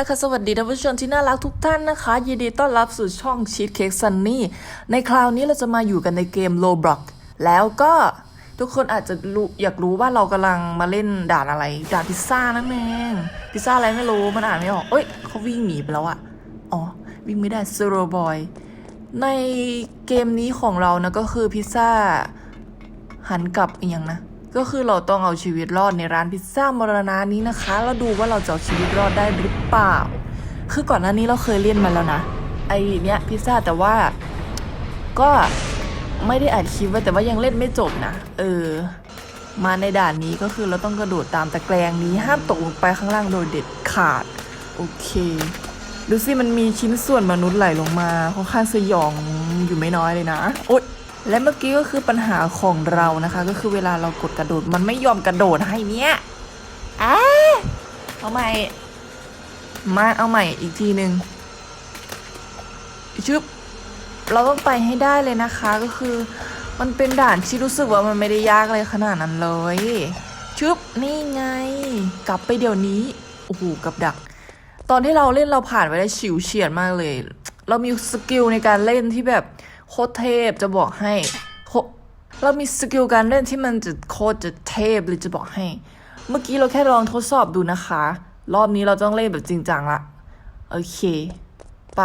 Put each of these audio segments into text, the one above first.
ละค่ะ สวัสดีท่านผู้ชมที่น่ารักทุกท่านนะคะ ยินดีต้อนรับสู่ช่องชีสเค้กซันนี่ในคราวนี้เราจะมาอยู่กันในเกมโลบล็อกแล้วก็ทุกคนอาจจะรู้อยากรู้ว่าเรากำลังมาเล่นด่านอะไร ด่านพิซซ่านั่นเองพิซซ่าอะไรไม่รู้มันอ่านไม่ออกเอ้ยเขาวิ่งหนีไปแล้วอะอ๋อ วิ่งไม่ได้ซูโรบอยในเกมนี้ของเรานะก็คือพิซซ่าหันกลับอีกอย่างนะ ก็คือเราต้องเอาชีวิตรอดในร้านพิซซ่ามรณะนี้นะคะ แล้วดูว่าเราจะเอาชีวิตรอดได้หรือเปล่า คือก่อนหน้านี้เราเคยเล่นมาแล้วนะ ไอเนี้ยพิซซ่าแต่ว่าก็ไม่ได้อัดคลิปไว้แต่ว่ายังเล่นไม่จบนะ เออ มาในด่านนี้ก็คือเราต้องกระโดดตามตะแกรงนี้ห้ามตกลงไปข้างล่างโดยเด็ดขาด โอเค ดูสิมันมีชิ้นส่วนมนุษย์ไหลลงมาค่อนข้างสยองอยู่ไม่น้อยเลยนะ โอ๊ย และเมื่อกี้ก็คือปัญหาของเรานะคะ ก็คือเวลาเรากดกระโดด มันไม่ยอมกระโดดให้เนี้ยอะเอาใหม่ มาเอาใหม่อีกทีหนึ่งชึบเราต้องไปให้ได้เลยนะคะ ก็คือ มันเป็นด่านที่รู้สึกว่ามันไม่ได้ยากเลยขนาดนั้นเลยชึบนี่ไง กลับไปเดี๋ยวนี้โอ้โหกับดัก ตอนที่เราเล่นเราผ่านไปได้ฉิวเฉียดมากเลย เรามีสกิลในการเล่นที่แบบ โคตรเทพจะบอกให้โคเรามีสกิลการเล่นที่มันจะโคตรจะเทพเลยจะบอกให้ เมื่อกี้เราแค่ลองทดสอบดูนะคะ รอบนี้เราต้องเล่นแบบจริงจังละโอเค ไป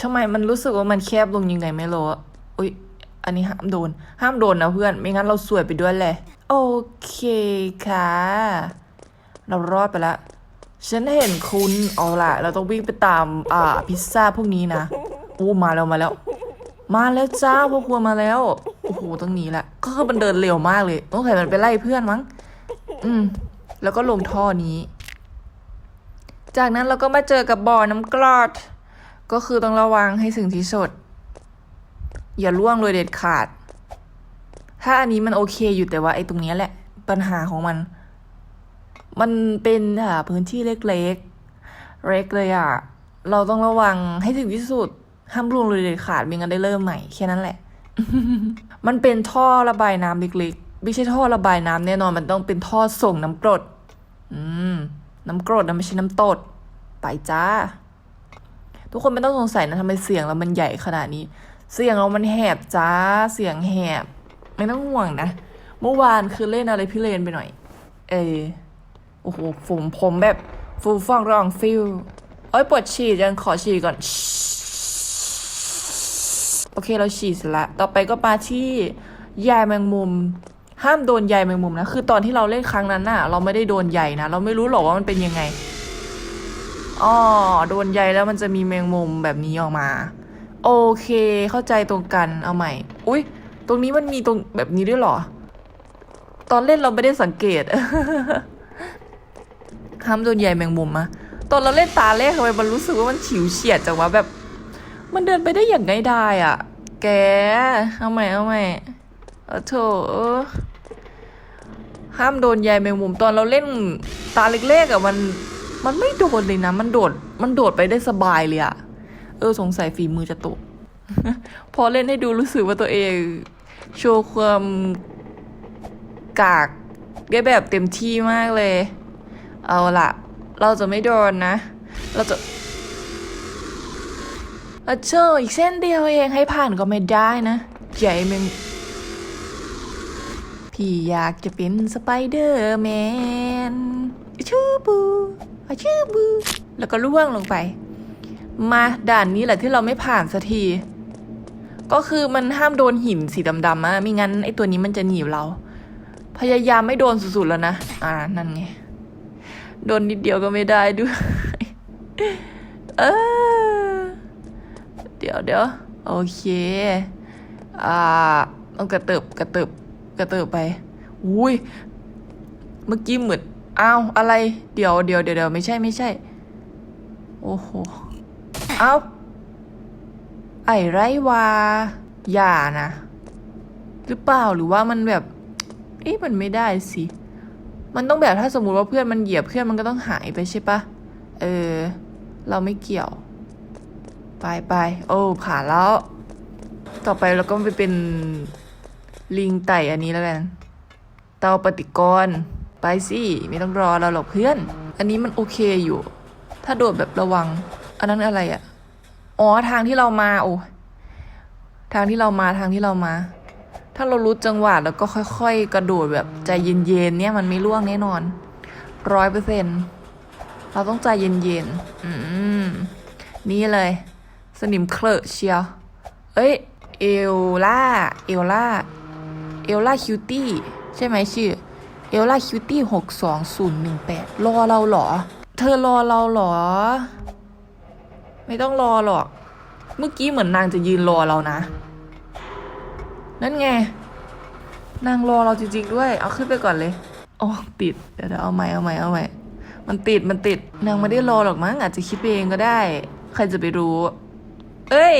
ทำไมมันรู้สึกว่ามันแคบลงยังไงไม่รู้อะอุ๊ยอันนี้ห้ามโดน ห้ามโดนนะเพื่อน ไม่งั้นเราสวยไปด้วยเลยโอเคค่ะ เรารอดไปแล้วฉันเห็นคุณเอาละเราต้องวิ่งไปตามอ่าพิซซ่าพวกนี้นะโอ้มาแล้วมาแล้ว มาแล้วจ้าพวกครัวมาแล้วโอ้โหตรงนี้แหละก็คือมันเดินเร็วมากเลยต้องใส่มันไปไล่เพื่อนมั้ง อืม แล้วก็ลงท่อนี้ จากนั้นเราก็มาเจอกับบ่อน้ำกรอดก็คือต้องระวังให้ถึงที่สุดอย่าล่วงเลยเด็ดขาด ถ้าอันนี้มันโอเคอยู่แต่ว่าไอ้ตรงนี้แหละ ปัญหาของมัน มันเป็นอ่าพื้นที่เล็กๆเล็กเลยอะ เราต้องระวังให้ถึงที่สุด ห้ามล่วงเลยเด็ดขาดไม่งั้นได้เริ่มใหม่แค่นั้นแหละ มันเป็นท่อระบายน้ำเล็กๆ ไม่ใช่ท่อระบายน้ำแน่นอนมันต้องเป็นท่อส่งน้ำกรด อืม น้ำกรดนะไม่ใช่น้ำตด ไปจ้า ทุกคนไม่ต้องสงสัยนะทำไมเสียงเรามันใหญ่ขนาดนี้ เสียงเรามันแหบจ้า เสียงแหบ ไม่ต้องห่วงนะ เมื่อวานคือเล่นอะไรพี่เลนไปหน่อย เออโอ้โหผมผมแบบฟูฟ่องรองฟิลเอ้ยปวดฉี่ยังขอฉี่ก่อน โอเคเราฉี่เสร็จละต่อไปก็มาที่ยายแมงมุม ห้ามโดนใยแมงมุมนะ คือตอนที่เราเล่นครั้งนั้นน่ะ เราไม่ได้โดนใยนะ เราไม่รู้หรอกว่ามันเป็นยังไงอ๋อโดนใยแล้วมันจะมีแมงมุมแบบนี้ออกมา โอเคเข้าใจตรงกันเอาใหม่ อุ้ยตรงนี้มันมีตรงแบบนี้ด้วยหรอ ตอนเล่นเราไม่ได้สังเกตห้ามโดนใยแมงมุมอะตอนเราเล่นตาแรกทำไมมันรู้สึกว่ามันฉิวเฉียดจังวะแบบ มันเดินไปได้อย่างง่ายดายอะ แก เอาใหม่เอาใหม่เออโถห้ามโดนใยแมงมุมตอนเราเล่นตาเล็กๆอะมันมันไม่โดนเลยนะ มันโดดมันโดดไปได้สบายเลยอะเออสงสัยฝีมือจะตก พอเล่นให้ดูรู้สึกว่าตัวเอง โชว์ความกากได้แบบเต็มที่มากเลย เอาละเราจะไม่โดนนะ เราจะ เออเจออีกเส้นเดียวเองให้ผ่านก็ไม่ได้นะใหญ่มึงพี่อยากจะเป็นสไปเดอร์แมนชื่อบูอะชื่อบูแล้วก็ล่วงลงไป มาด่านนี้แหละที่เราไม่ผ่านสักที ก็คือมันห้ามโดนหินสีดำๆอะไม่งั้นไอตัวนี้มันจะหนีบเรา พยายามไม่โดนสุดๆแล้วนะ อ่านั่นไง โดนนิดเดียวก็ไม่ได้ด้วย เออ ดี๋ยวเดี๋ยวโอเค อ่าต้องกระเติบกระเติบกระเติบไปอุ้ยเมื่อกี้เหมือนอ้าวอะไร เดี๋ยวเดี๋ยวเดี๋ยวไม่ใช่ไม่ใช่ โอ้โหเอ้าไอไรวาอย่านะ หรือเปล่าหรือว่ามันแบบเอ๊ะมันไม่ได้สิ มันต้องแบบถ้าสมมุติว่าเพื่อนมันเหยียบเพื่อนมันก็ต้องหายไปใช่ปะเออ เราไม่เกี่ยว ไปไปโอ้ผ่านแล้ว ต่อไปเราก็ไปเป็นลิงไต่อันนี้แล้วกัน เตาปฏิกรณ์ไปสิไม่ต้องรอเราหรอกเพื่อน อันนี้มันโอเคอยู่ ถ้าโดดแบบระวัง อันนั้นอะไรอะ่ะ อ๋อทางที่เรามาโอ้ทางที่เรามาทางที่เรามา ถ้าเรารู้จังหวะแล้วก็ค่อย ๆ กระโดดแบบใจเย็นๆเนี่ยมันไม่ล่วงแน่นอนร้อยเปอร์เซ็นเราต้องใจเย็นๆอืมนี่เลย สนิมเคลอะเชียว เอ้ย เอลล่า เอลล่า เอลล่าคิวตี้ ใช่ไหมชื่อ เอลล่าคิวตี้หกสองศูนย์หนึ่งแปดรอเราเหรอ เธอรอเราเหรอ ไม่ต้องรอหรอก เมื่อกี้เหมือนนางจะยืนรอเรานะ นั่นไง นางรอเราจริง ๆ ด้วย เอาขึ้นไปก่อนเลยอ๋อติดเดี๋ยวเดี๋ยวเอาใหม่เอาใหม่เอาใหม่ มันติดมันติด นางไม่ได้รอหรอกมั้งอาจจะคิดเองก็ได้ ใครจะไปรู้ เอ้ย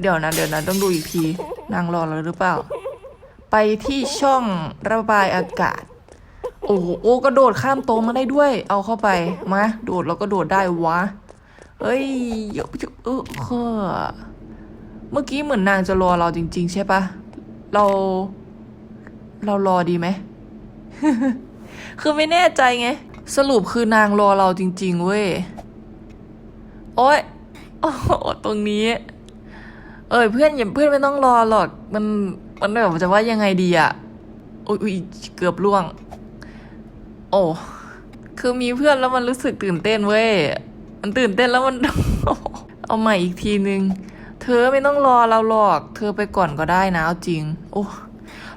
เดี๋ยวนะเดี๋ยวนะต้องดูอีกที นางรอเราหรือเปล่า ไปที่ช่องระบายอากาศ โอ้โหโอ้กระโดดข้ามโต๊ะมาได้ด้วย เอาเข้าไป มา โดดแล้วก็โดดได้วะ เอ้ยเยอะจเออเฮ้อเมื่อกี้เหมือนนางจะรอเราจริง ๆ ใช่ปะเรา เรารอดีไหม คือไม่แน่ใจไง สรุปคือนางรอเราจริง ๆ เว้ย โอ๊ย โอ้โหตรงนี้ เอ้ยเพื่อนอย่าเพื่อนไม่ต้องรอหรอก มันมันแบบจะว่ายังไงดีอะอุ๊ยอุ๊ยเกือบล่วง โอ้คือมีเพื่อนแล้วมันรู้สึกตื่นเต้นเว้ย มันตื่นเต้นแล้วมัน เอาใหม่อีกทีนึง เธอไม่ต้องรอเราหรอก เธอไปก่อนก็ได้นะเอาจริง โอ้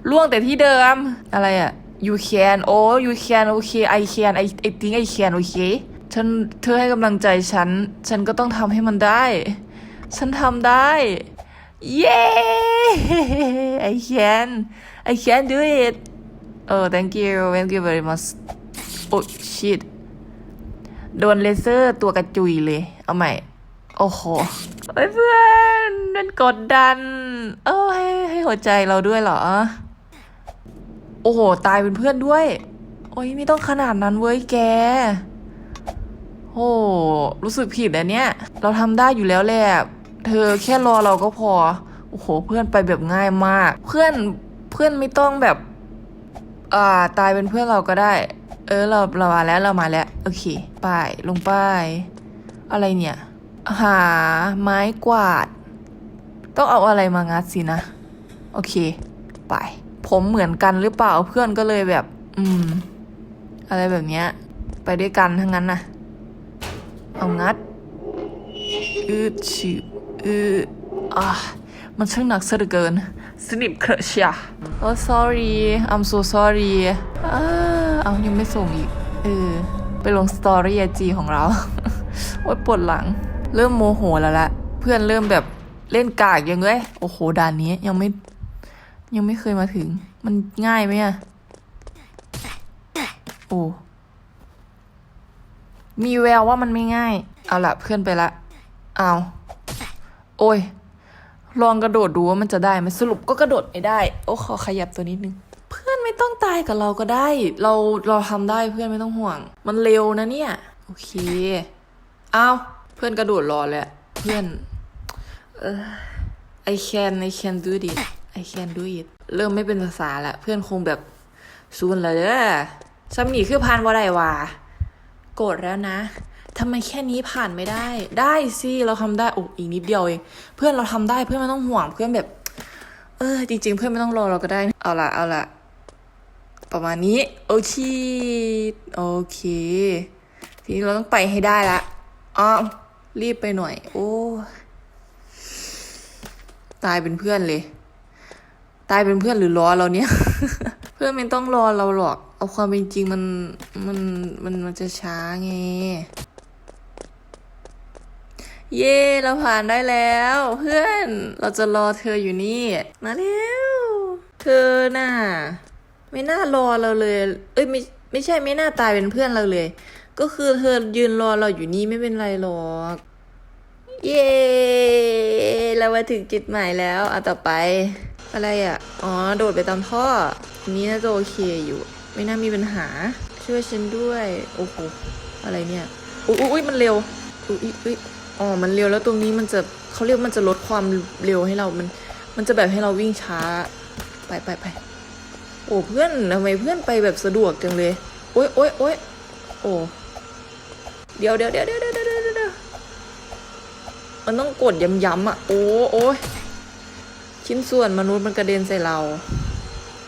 ล่วงแต่ที่เดิมอะไรอะ you can โอ้ you can โอเค I can I I think I can โอเค ฉันเธอให้กำลังใจฉัน ฉันก็ต้องทำให้มันได้ ฉันทำได้ เย้ I can I can do it เออ thank you thank you very much โอ้ shit โดนเลเซอร์ตัวกระจุยเลย เอาใหม่ โอ้โหเฮ้ยเพื่อนมันกดดัน เออให้ให้หัวใจเราด้วยเหรอ โอ้โห ตายเป็นเพื่อนด้วย โอ้ยไม่ต้องขนาดนั้นเว้ยแก โอ้รู้สึกผิดอะเนี่ย เราทำได้อยู่แล้วแหละ เธอแค่รอเราก็พอ โอ้โห เพื่อนไปแบบง่ายมาก เพื่อน เพื่อนไม่ต้องแบบ อ่า ตายเป็นเพื่อนเราก็ได้ เออ เราเรามาแล้วเรามาแล้ว โอเค ไปลงไป้ายอะไรเนี่ย หาไม้กวาด ต้องเอาอะไรมางัดสินะ โอเค ไป ผมเหมือนกันหรือเปล่า เพื่อนก็เลยแบบ อืม อะไรแบบเนี้ย ไปด้วยกันทั้งนั้นนะ เอางัด อืดฉีบอืดอะมันช่างหนักซะเหลือเกิน สนิมเคอะเชียโอ้ sorry I'm so sorry อ่าเอายังไม่ส่งอีก เออ ไปลงสตอรี่ไอจีของเรา โอ้ยปวดหลัง เริ่มโมโหแล้วละ เพื่อนเริ่มแบบเล่นกากยังไงโอ้โห ด่านนี้ยังไม่ ยังไม่เคยมาถึง มันง่ายไหมอะโอ้ มีแววว่ามันไม่ง่าย เอาละเพื่อนไปละ เอาโอ้ย ลองกระโดดดูว่ามันจะได้ไหมสรุปก็กระโดดไม่ได้ โอ้ขอขยับตัวนิดนึง เพื่อนไม่ต้องตายกับเราก็ได้ เราเราทำได้เพื่อนไม่ต้องห่วง มันเร็วนะเนี่ย โอเค เอาเพื่อนกระโดดรอเลยเพื่อนเออ I can I can do it I can do it เริ่มไม่เป็นภาษาละเพื่อนคงแบบซูนเลยเด้อซัมมี่คือพานว่าไรวะ โกรธแล้วนะทำไมแค่นี้ผ่านไม่ได้ ได้สิเราทำได้โอ้อีกนิดเดียวเองเพื่อนเราทำได้เพื่อนไม่ต้องห่วงเพื่อนแบบ เออ จริง ๆ เพื่อนไม่ต้องรอเราก็ได้ เอาละเอาละประมาณนี้ โอเคโอเคทีนี้เราต้องไปให้ได้ละอ้าวรีบไปหน่อย โอ้ตายเป็นเพื่อนเลย ตายเป็นเพื่อนหรือรอเราเนี่ย เพื่อนไม่ต้องรอเราหรอก เอาความเป็นจริงมันมันมันมันจะช้าไง เย่เราผ่านได้แล้ว เพื่อนเราจะรอเธออยู่นี่ มาแล้วเธอน่ะไม่น่ารอเราเลย เอ้ยไม่ไม่ใช่ไม่น่าตายเป็นเพื่อนเราเลย ก็คือเธอยืนรอเราอยู่นี่ไม่เป็นไรหรอกเย้เรามาถึงจุดหมายแล้วเอาต่อไป อะไรอะ อ๋อ โดดไปตามท่ออันนี้น่าจะโอเคอยู่ ไม่น่ามีปัญหา ช่วยฉันด้วย โอ้โห อะไรเนี่ย อุ๊ยอุ๊ยมันเร็ว อุ๊ยอุ๊ยอ๋อ มันเร็วแล้วตรงนี้มันจะเขาเรียกมันจะลดความเร็วให้เรา มัน มันจะแบบให้เราวิ่งช้า ไปไปไป โอ้เพื่อนทำไมเพื่อนไปแบบสะดวกจังเลย โอ๊ยโอ๊ยโอ๊ยโอ้เดี๋ยวเดี๋ยวเดี๋ยวเดี๋ยวเดี๋ยวมันต้องกดย้ำๆอะ โอ้โอ้ย ชิ้นส่วนมนุษย์มันกระเด็นใส่เรา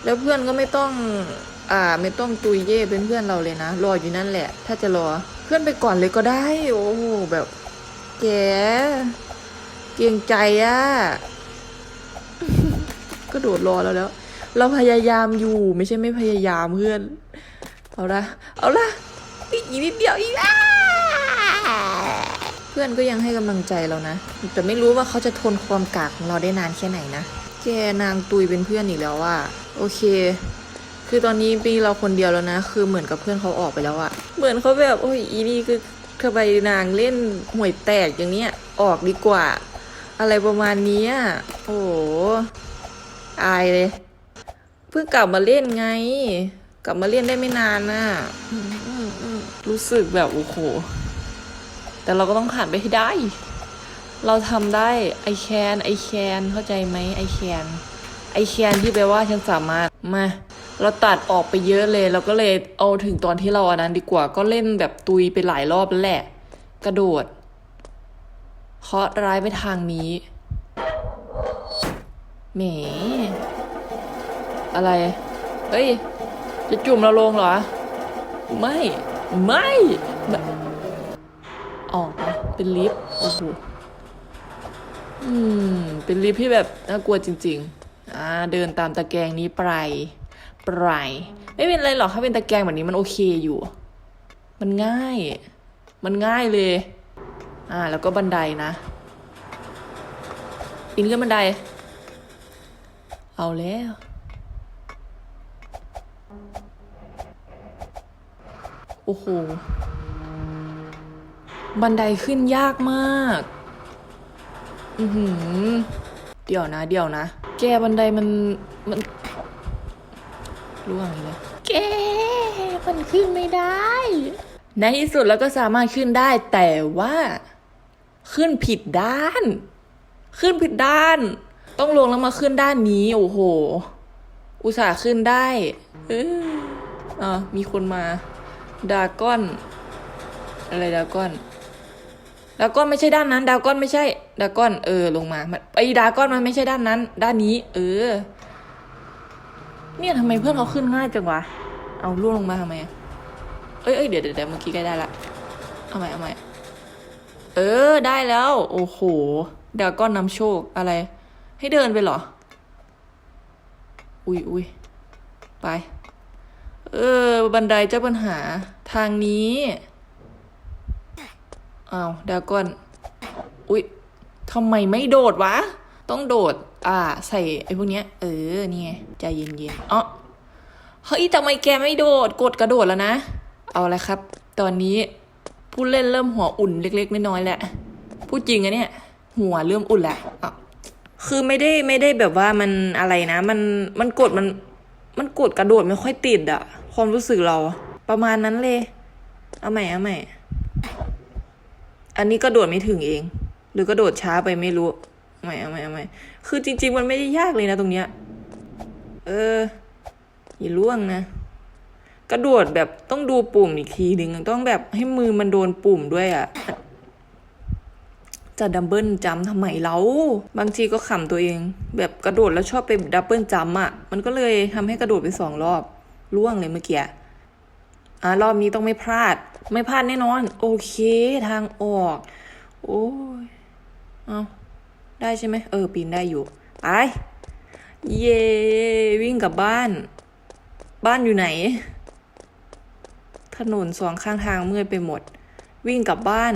แล้วเพื่อนก็ไม่ต้อง อ่า ไม่ต้องตุยเย่เป็นเพื่อนเราเลยนะ รออยู่นั่นแหละ ถ้าจะรอ เพื่อนไปก่อนเลยก็ได้ โอ้โหแบบแกเกรงใจอะก็โดดรอแล้วแล้ว เราพยายามอยู่ ไม่ใช่ไม่พยายามเพื่อน เอาละเอาละอีกนิดเดียวอีกอะเพื่อนก็ยังให้กำลังใจเรานะ แต่ไม่รู้ว่าเขาจะทนความกากของเราได้นานแค่ไหนนะแกนางตุยเป็นเพื่อนอีกแล้วว่า โอเค คือตอนนี้ปีเราคนเดียวแล้วนะ คือเหมือนกับเพื่อนเขาออกไปแล้วอะเหมือนเขาแบบโอ้ยอีนี่คือทำไมนางเล่นห่วยแตกอย่างเนี้ยออกดีกว่า อะไรประมาณนี้โอ้โหอายเลย เพิ่งกลับมาเล่นไง กลับมาเล่นได้ไม่นานน่ะรู้สึกแบบโอ้โห แต่เราก็ต้องผ่านไปให้ได้ เราทำได้ I can I can เข้าใจไหม I can I can ที่แปลว่าฉันสามารถมา เราตัดออกไปเยอะเลยเราก็เลยเอาถึงตอนที่เราอันนั้นดีกว่าก็เล่นแบบตุยไปหลายรอบแล้วแหละ กระโดดเคาะร้ายไปทางนี้แหมอะไร เฮ้ย จะจุ่มเราลงเหรอ ไม่ ไม่ไม่ ออกนะเป็นลิฟต์โอ้โหอืม เป็นลิฟต์ที่แบบน่ากลัวจริง ๆ อ่า เดินตามตะแกรงนี้ไปไปไม่เป็นไรหรอกถ้าเป็นตะแกรงแบบนี้มันโอเคอยู่ มันง่าย มันง่ายเลย อ่า แล้วก็บันไดนะปีนขึ้นบันได เอาแล้วโอ้โห บันไดขึ้นยากมาก อือหือ เดี๋ยวนะ เดี๋ยวนะ แกบันไดมันมันร่วงเลยแกมันขึ้นไม่ได้ ในที่สุดแล้วก็สามารถขึ้นได้ แต่ว่า ขึ้นผิดด้าน ขึ้นผิดด้าน ต้องลงแล้วมาขึ้นด้านนี้ โอ้โห อุตส่าห์ขึ้นได้เอออ่ามีคนมาดาก้อน อะไรดาก้อน ดาก้อนไม่ใช่ด้านนั้น ดาก้อนไม่ใช่ ดาก้อนเออลงมามันไอ้ดาก้อนมันไม่ใช่ด้านนั้น ด้านนี้ เออ เนี่ยทำไมเพื่อนเขาขึ้นง่ายจังวะ เอาล่วงลงมาทำไมเอ้ยเอ้ยเดี๋ยวเดี๋ยวเดี๋ยวเมื่อกี้ใกล้ได้ละเอาใหม่เอาใหม่เออได้แล้ว โอ้โหดาก้อนนำโชคอะไร ให้เดินไปเหรอ อุ้ยอุ้ยไป เออ บันไดเจ้าปัญหาทางนี้ อ้าวดากอน อุ๊ยทำไมไม่โดดวะ ต้องโดด อ่า ใส่ไอ้พวกเนี้ย เออ นี่ไงใจเย็นๆอ๋อเฮ้ยทำไมแกไม่โดด กดกระโดดแล้วนะ เอาละครับ ตอนนี้ผู้เล่นเริ่มหัวอุ่นเล็ก ๆ น้อยๆแหล้วพูดจริงอะเนี่ย หัวเริ่มอุ่นแล้วอะคือไม่ได้ไม่ได้แบบว่ามันอะไรนะ มันมันกดมัน มันกดกระโดดไม่ค่อยติดอะความรู้สึกเรา ประมาณนั้นเลย เอาใหม่เอาใหม่ อันนี้กระโดดไม่ถึงเอง หรือกระโดดช้าไปไม่รู้เอาใหม่เอาใหม่เอาใหม่คือจริง ๆ มันไม่ได้ยากเลยนะตรงเนี้ย เออ อย่าล่วงนะ กระโดดแบบต้องดูปุ่มอีกทีหนึ่งต้องแบบให้มือมันโดนปุ่มด้วยอะจะดับเบิลจัมทำไมเรา บางทีก็ขำตัวเอง แบบกระโดดแล้วชอบไปดับเบิลจัมอะ มันก็เลยทำให้กระโดดไปสองรอบล่วงเลยเมื่อกี้อ่ารอบนี้ต้องไม่พลาด ไม่พลาดแน่นอน โอเคทางออก โอ้ย เอาได้ใช่ไหม เออ ปีนได้อยู่ ไป เย่วิ่งกลับบ้าน บ้านอยู่ไหน ถนนสองข้างทางมืดไปหมด วิ่งกลับบ้าน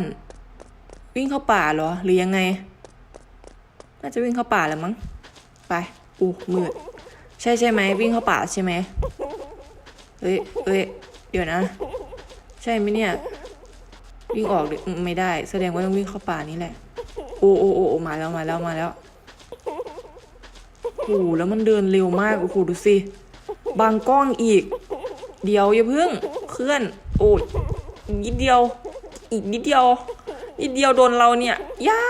วิ่งเข้าป่าเหรอ หรือยังไง น่าจะวิ่งเข้าป่าแล้วมั้ง ไปอู้มืด ใช่ใช่ไหม วิ่งเข้าป่าใช่ไหมเอ้ยเอ้ย เดี๋ยวนะ ใช่ไหมเนี่ย วิ่งออกไม่ได้ แสดงว่าต้องวิ่งเข้าป่านี่แหละ โอ้โอ้โอ้มาแล้วมาแล้วมาแล้วโอ้โหแล้วมันเดินเร็วมากโอ้โหดูสิบางกล้องอีก เดี๋ยวอย่าเพิ่งเคลื่อน โอ้ยนิดเดียว อีกนิดเดียวนิดเดียวโดนเราเนี่ยยา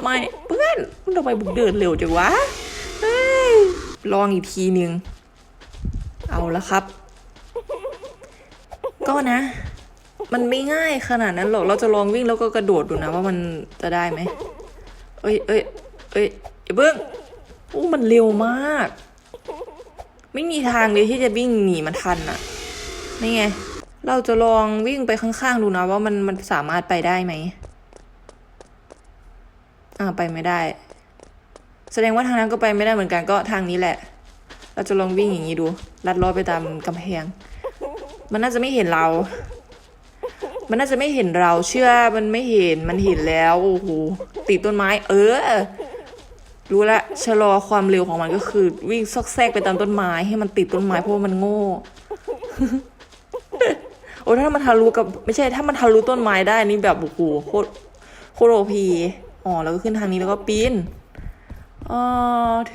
ไม่เพื่อนทำไมบุกเดินเร็วจังวะลองอีกทีหนึ่งเอาละครับ ก็นะ มันไม่ง่ายขนาดนั้นหรอก เราจะลองวิ่งแล้วก็กระโดดดูนะว่ามันจะได้ไหม เอ้ย เอ้ย เอ้ยอย่าเบิ้งอู้มันเร็วมาก ไม่มีทางเลยที่จะวิ่งหนีมันทันอะนี่ไง เราจะลองวิ่งไปข้างๆดูนะว่ามันมันสามารถไปได้ไหม อ่าไปไม่ได้ แสดงว่าทางนั้นก็ไปไม่ได้เหมือนกันก็ทางนี้แหละ เราจะลองวิ่งอย่างนี้ดู ลัดล้อไปตามกำแพง มันน่าจะไม่เห็นเรา มันน่าจะไม่เห็นเราเชื่อมันไม่เห็นมันเห็นแล้วโอ้โหติดต้นไม้ เออ รู้ละชะลอความเร็วของมันก็คือ วิ่งซอกแซกไปตามต้นไม้ให้มันติดต้นไม้เพราะมันโง่โอ้ถ้ามันทะลุกับไม่ใช่ ถ้ามันทะลุต้นไม้ได้นี่แบบโอ้โหโคตรโคตรโอพีอ๋อแล้วก็ขึ้นทางนี้แล้วก็ปีนอ๋อ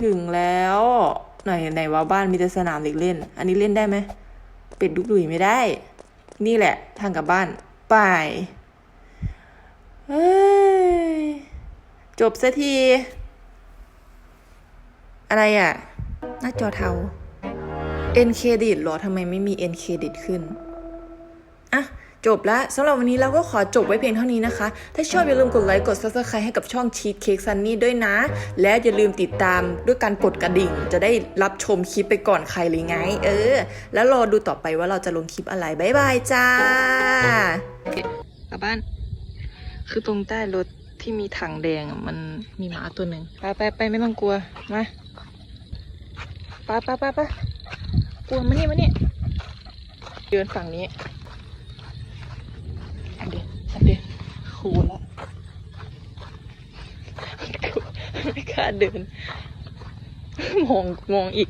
ถึงแล้วไหนไหนว่าบ้านมีแต่สนามเด็กเล่น อันนี้เล่นได้ไหมเป็ดดุกดุยไม่ได้ นี่แหละ ทางกลับบ้าน ไปเฮ้ยจบสักที อะไรอะ หน้าจอเทา N เครดิตหรอทำไมไม่มี N เครดิตขึ้น อะ จบแล้วสำหรับวันนี้เราก็ขอจบไว้เพียงเท่านี้นะคะ ถ้าชอบอย่าลืมกดไลค์กด subscribe ให้กับช่องชีสเค้กซันนี่ด้วยนะ และอย่าลืมติดตามด้วยการกดกระดิ่ง จะได้รับชมคลิปไปก่อนใครเลยไง เออ แล้วรอดูต่อไปว่าเราจะลงคลิปอะไรบ๊ายบายจ้ากลับบ้าน คือตรงใต้รถที่มีถังแดงอะมันมีหมาตัวหนึ่งไปไปไปไม่ต้องกลัวมาไปไปไปไปกลัวมานี่มานี่เดินฝั่งนี้ อันเดียวอันเดียวคูละ ไม่กล้าเดิน มองมองอีก